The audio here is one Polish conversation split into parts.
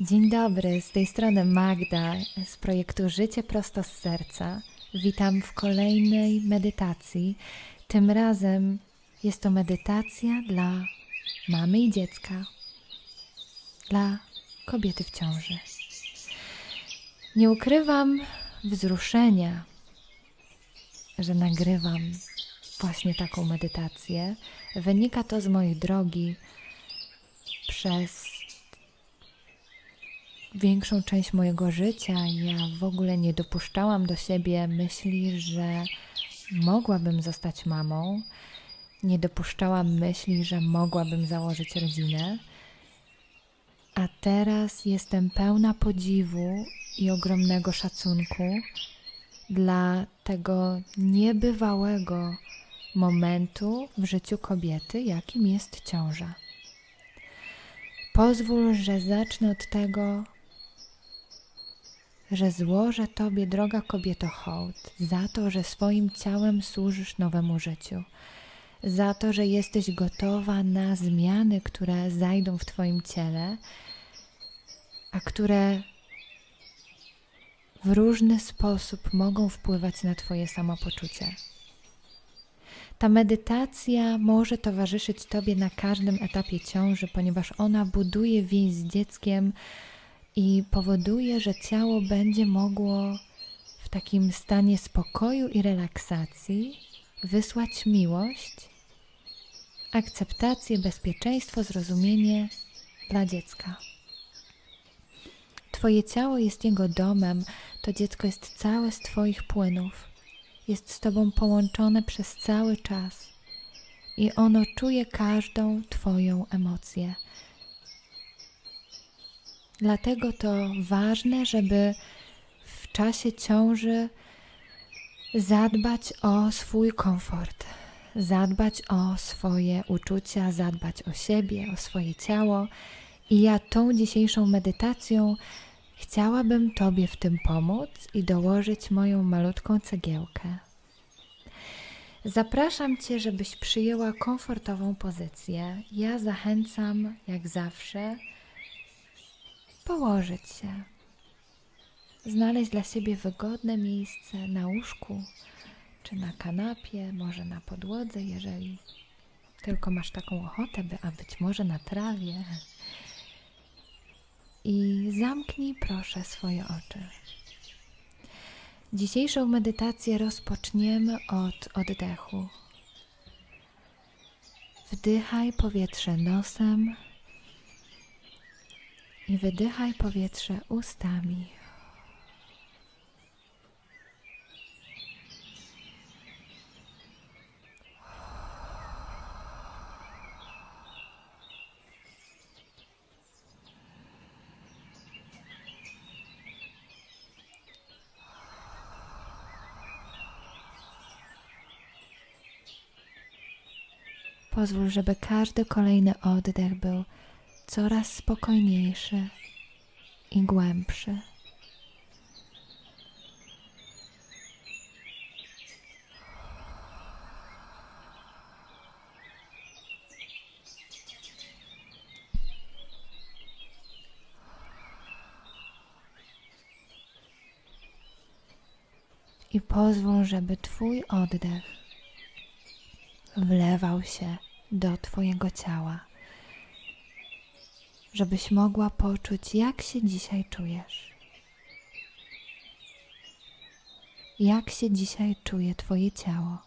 Dzień dobry, z tej strony Magda z projektu Życie prosto z serca. Witam w kolejnej medytacji. Tym razem jest to medytacja dla mamy i dziecka, dla kobiety w ciąży. Nie ukrywam wzruszenia, że nagrywam właśnie taką medytację. Wynika to z mojej drogi przez większą część mojego życia ja w ogóle nie dopuszczałam do siebie myśli, że mogłabym zostać mamą. Nie dopuszczałam myśli, że mogłabym założyć rodzinę. A teraz jestem pełna podziwu i ogromnego szacunku dla tego niebywałego momentu w życiu kobiety, jakim jest ciąża. Pozwól, że zacznę od tego, że złożę Tobie, droga kobieto, hołd za to, że swoim ciałem służysz nowemu życiu, za to, że jesteś gotowa na zmiany, które zajdą w Twoim ciele, a które w różny sposób mogą wpływać na Twoje samopoczucie. Ta medytacja może towarzyszyć Tobie na każdym etapie ciąży, ponieważ ona buduje więź z dzieckiem i powoduje, że ciało będzie mogło w takim stanie spokoju i relaksacji wysłać miłość, akceptację, bezpieczeństwo, zrozumienie dla dziecka. Twoje ciało jest jego domem, to dziecko jest całe z Twoich płynów jest z Tobą połączone przez cały czas i ono czuje każdą Twoją emocję. Dlatego to ważne, żeby w czasie ciąży zadbać o swój komfort, zadbać o swoje uczucia, zadbać o siebie, o swoje ciało. I ja tą dzisiejszą medytacją Chciałabym Tobie w tym pomóc i dołożyć moją malutką cegiełkę. Zapraszam Cię, żebyś przyjęła komfortową pozycję. Ja zachęcam, jak zawsze, położyć się, znaleźć dla siebie wygodne miejsce na łóżku czy na kanapie, może na podłodze, jeżeli tylko masz taką ochotę, by, a być może na trawie i zamknij proszę swoje oczy. Dzisiejszą medytację rozpoczniemy od oddechu. Wdychaj powietrze nosem i wydychaj powietrze ustami. Pozwól, żeby każdy kolejny oddech był coraz spokojniejszy i głębszy. I pozwól, żeby Twój oddech wlewał się do Twojego ciała, żebyś mogła poczuć, jak się dzisiaj czujesz. Jak się dzisiaj czuje Twoje ciało.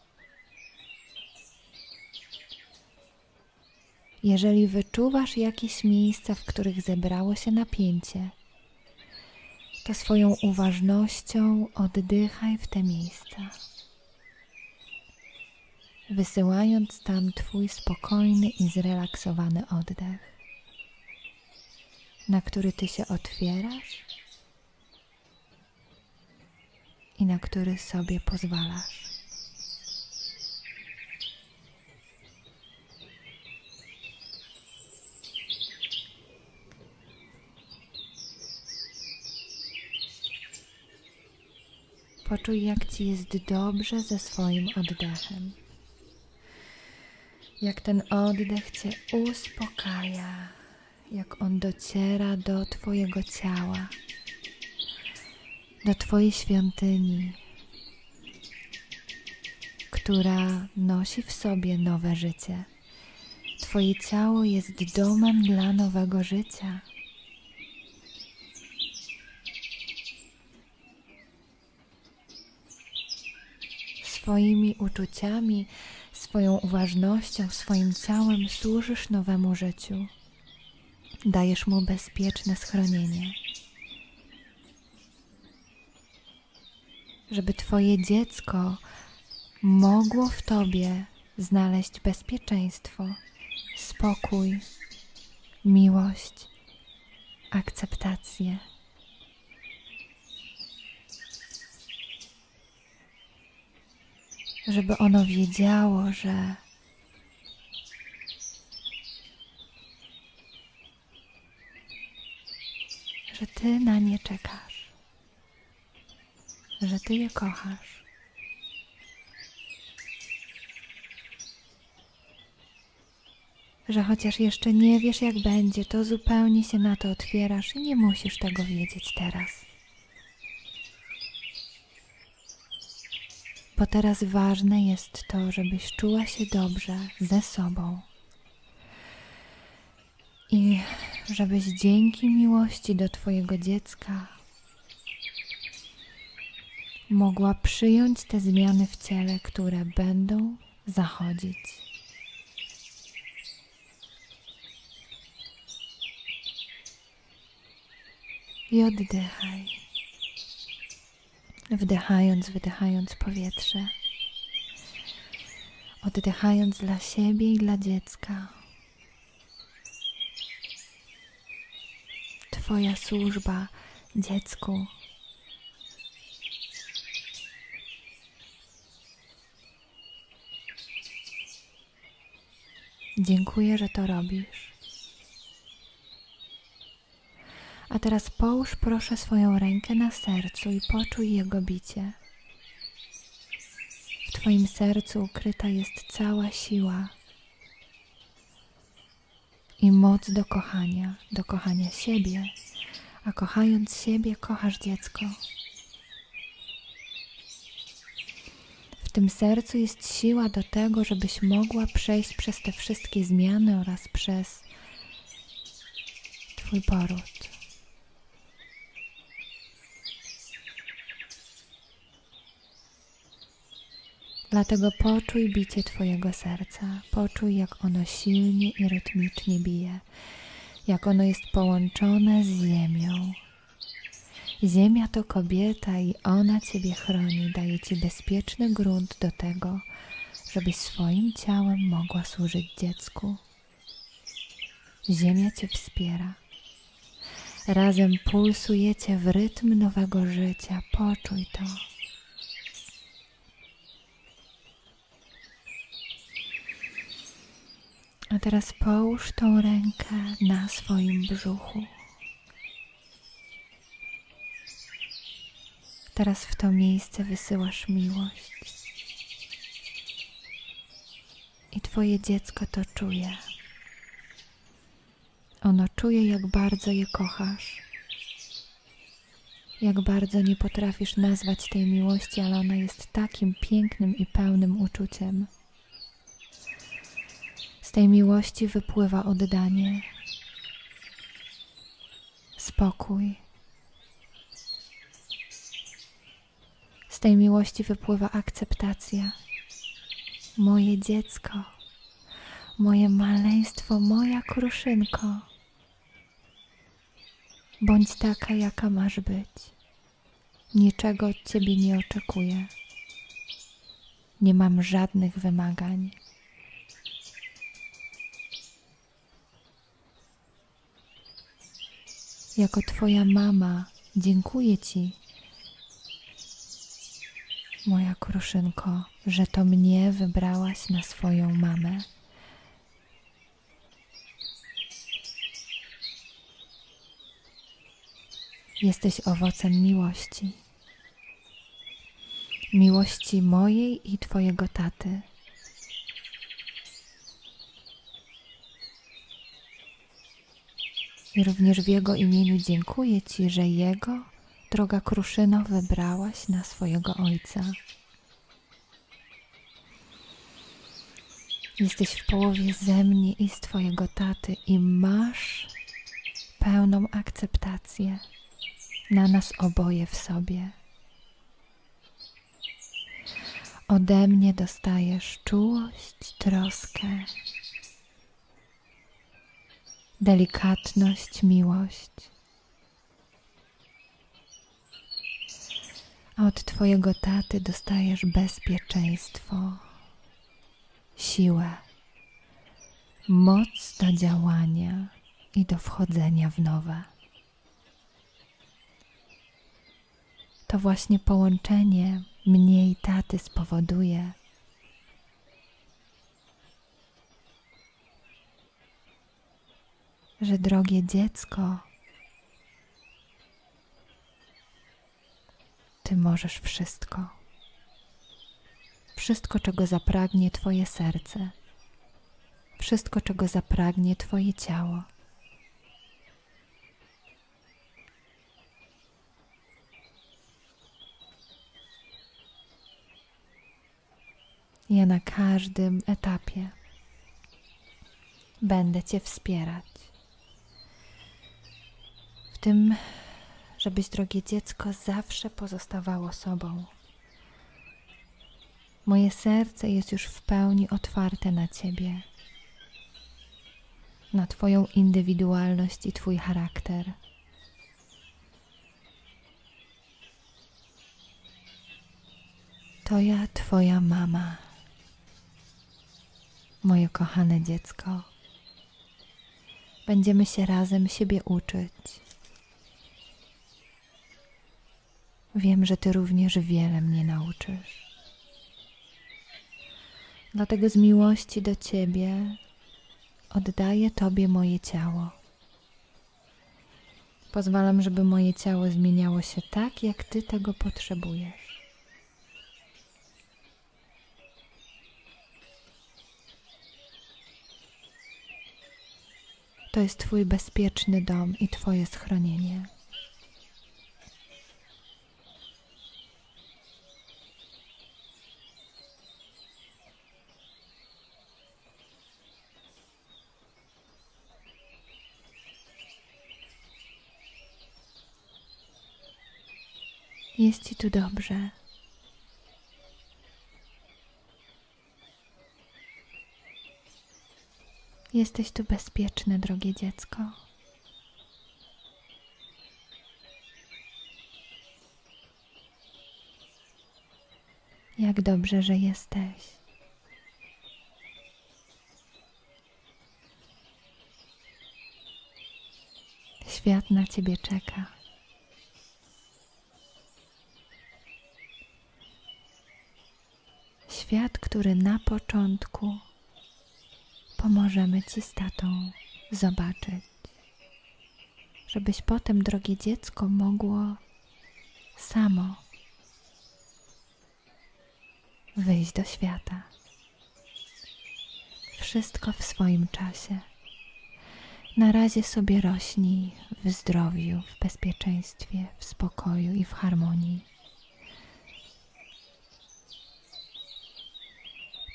Jeżeli wyczuwasz jakieś miejsca, w których zebrało się napięcie, to swoją uważnością oddychaj w te miejsca wysyłając tam Twój spokojny i zrelaksowany oddech, na który Ty się otwierasz i na który sobie pozwalasz. Poczuj, jak Ci jest dobrze ze swoim oddechem jak ten oddech Cię uspokaja, jak on dociera do Twojego ciała, do Twojej świątyni, która nosi w sobie nowe życie. Twoje ciało jest domem dla nowego życia. Swoimi uczuciami, swoją uważnością, swoim ciałem służysz nowemu życiu. Dajesz mu bezpieczne schronienie. Żeby Twoje dziecko mogło w Tobie znaleźć bezpieczeństwo, spokój, miłość, akceptację. Żeby ono wiedziało, że że Ty na nie czekasz, że Ty je kochasz. Że chociaż jeszcze nie wiesz, jak będzie, to zupełnie się na to otwierasz i nie musisz tego wiedzieć teraz. Bo teraz ważne jest to, żebyś czuła się dobrze ze sobą. I żebyś dzięki miłości do Twojego dziecka mogła przyjąć te zmiany w ciele, które będą zachodzić. I oddychaj. Wdychając, wydychając powietrze. Oddychając dla siebie i dla dziecka. Twoja służba dziecku. Dziękuję, że to robisz. A teraz połóż proszę swoją rękę na sercu i poczuj jego bicie. W Twoim sercu ukryta jest cała siła i moc do kochania, do kochania siebie, a kochając siebie, kochasz dziecko. W tym sercu jest siła do tego, żebyś mogła przejść przez te wszystkie zmiany oraz przez Twój poród. Dlatego poczuj bicie Twojego serca, poczuj, jak ono silnie i rytmicznie bije, jak ono jest połączone z ziemią. Ziemia to kobieta i ona Ciebie chroni, daje Ci bezpieczny grunt do tego, żebyś swoim ciałem mogła służyć dziecku. Ziemia Cię wspiera. Razem pulsujecie w rytm nowego życia. Poczuj to. A teraz połóż tą rękę na swoim brzuchu. Teraz w to miejsce wysyłasz miłość. I Twoje dziecko to czuje. Ono czuje, jak bardzo je kochasz. Jak bardzo nie potrafisz nazwać tej miłości, ale ona jest takim pięknym i pełnym uczuciem. Tej miłości wypływa oddanie, spokój. Z tej miłości wypływa akceptacja. Moje dziecko, moje maleństwo, moja kruszynko. Bądź taka, jaka masz być. Niczego od ciebie nie oczekuję. Nie mam żadnych wymagań. Jako Twoja mama dziękuję Ci, moja kruszynko, że to mnie wybrałaś na swoją mamę. Jesteś owocem miłości. Miłości mojej i Twojego taty. Również w Jego imieniu dziękuję Ci, że Jego, droga Kruszyno, wybrałaś na swojego Ojca. Jesteś w połowie ze mnie i z Twojego taty i masz pełną akceptację na nas oboje w sobie. Ode mnie dostajesz czułość, troskę, delikatność, miłość. A od Twojego taty dostajesz bezpieczeństwo, siłę, moc do działania i do wchodzenia w nowe. To właśnie połączenie mnie i taty spowoduje, że drogie dziecko, ty możesz wszystko. Wszystko, czego zapragnie Twoje serce, wszystko, czego zapragnie Twoje ciało. Ja na każdym etapie będę Cię wspierać. Tym, żebyś, drogie dziecko, zawsze pozostawało sobą. Moje serce jest już w pełni otwarte na Ciebie, na Twoją indywidualność i Twój charakter. To ja, Twoja mama, moje kochane dziecko. Będziemy się razem siebie uczyć. Wiem, że Ty również wiele mnie nauczysz. Dlatego z miłości do Ciebie oddaję Tobie moje ciało. Pozwalam, żeby moje ciało zmieniało się tak, jak Ty tego potrzebujesz. To jest Twój bezpieczny dom i Twoje schronienie. Jest Ci tu dobrze. Jesteś tu bezpieczne, drogie dziecko. Jak dobrze, że jesteś. Świat na ciebie czeka. Świat, który na początku pomożemy Ci z tatą zobaczyć, żebyś potem, drogie dziecko, mogło samo wyjść do świata. Wszystko w swoim czasie. Na razie sobie rośnij w zdrowiu, w bezpieczeństwie, w spokoju i w harmonii.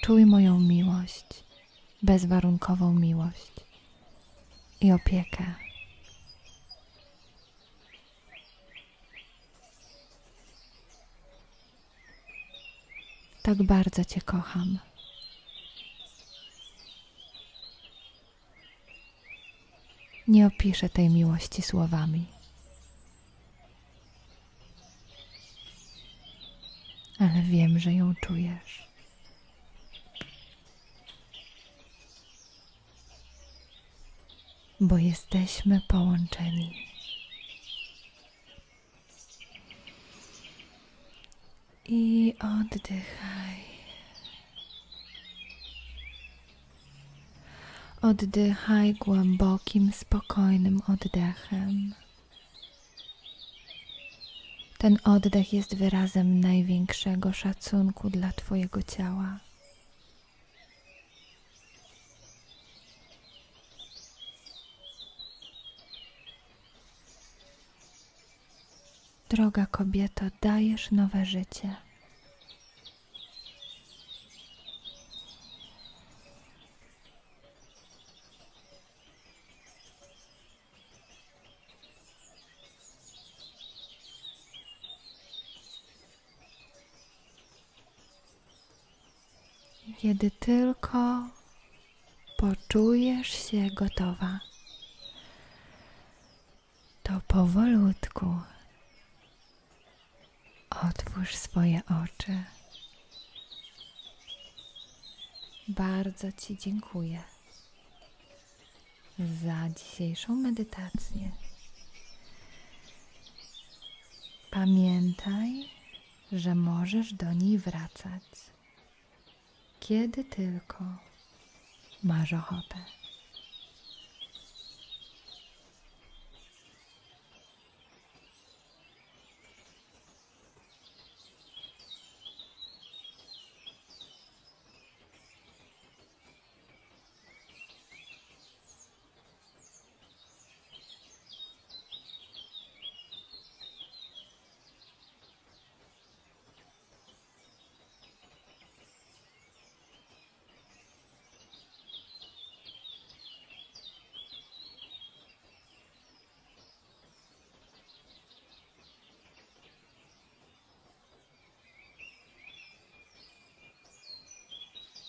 Czuj moją miłość bezwarunkową miłość i opiekę. Tak bardzo Cię kocham. Nie opiszę tej miłości słowami. Ale wiem, że ją czujesz. Bo jesteśmy połączeni. I oddychaj. Oddychaj głębokim, spokojnym oddechem. Ten oddech jest wyrazem największego szacunku dla Twojego ciała. Droga kobieto, dajesz nowe życie. Kiedy tylko poczujesz się gotowa, to powolutku otwórz swoje oczy. Bardzo Ci dziękuję za dzisiejszą medytację. Pamiętaj, że możesz do niej wracać, kiedy tylko masz ochotę.